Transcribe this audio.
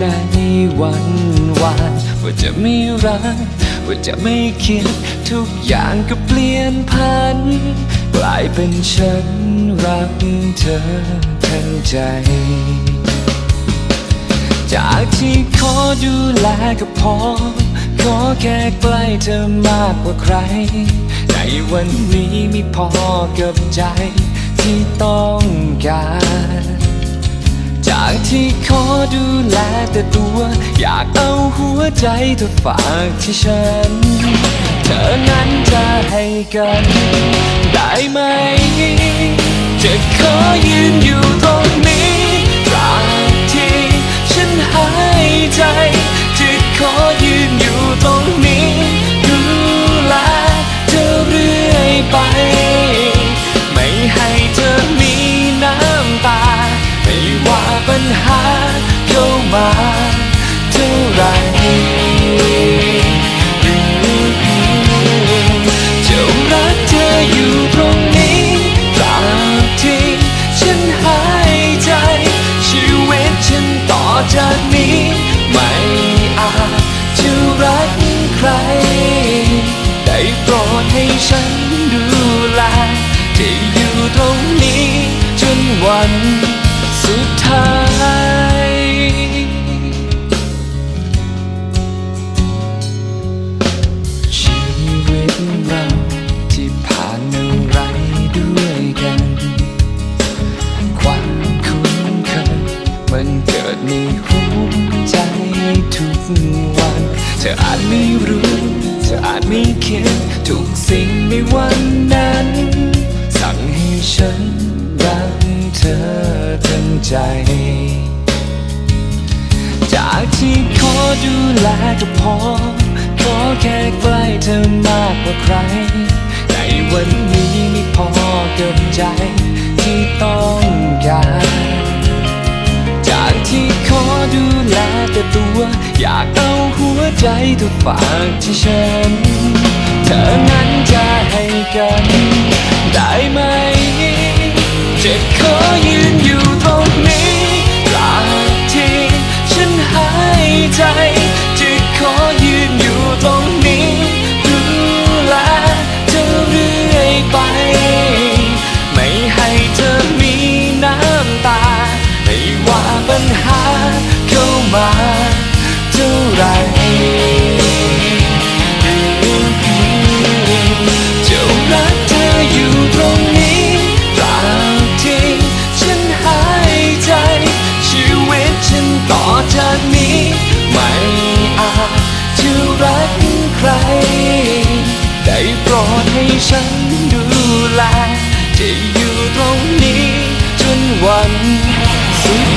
ในวันวานว่าจะไม่รัก ว่าจะไม่คิด ทุกอย่างก็เปลี่ยนพัน กลายเป็นฉันรักเธอทั้งใจ จากที่ขอดูแลก็พอ ขอแค่ใกล้เธอมากกว่าใคร ในวันนี้ไม่พอกับใจที่ต้องการ จากที่ขอดูแลแต่ตัว อยากเอาหัวใจเธอฝากที่ฉัน เธอนั้นจะให้กัน ได้ไหม จะขอยืนอยู่ตรง ฉันดูแลจะอยู่ตรงนี้ จนวันสุดท้ายชีวิตเราที่ผ่านอะไรด้วยกัน ความคุ้นเคยมันเกิดในหัวใจทุกวัน เธออาจไม่รู้ ออาจไม่คิดทุกสิ่งในวันนั้น สั่งให้ฉันรักเธอทั้งใจ จากที่ขอดูแลก็พอ ขอแค่ใกล้เธอมากกว่าใคร ในวันนี้ไม่พอเกับใจที่ต้องการ จากที่ขอดู แต่ตัว อยากเอาหัวใจทุกฝากที่ฉัน เธอนั้นจะให้กัน ได้ไหมจะขอยืนอยู่ตรงนี้ตราบที่ฉันหายใจาเท่าไรจะรักเธออยู่ตรงนี้ตาบทีฉันหายใจ ชีวิตฉันต่อจากนี้ ไม่อาจจะรักใคร ได้โปรดให้ฉันดูแลจะอยู่ตรงนี้จนวันสุด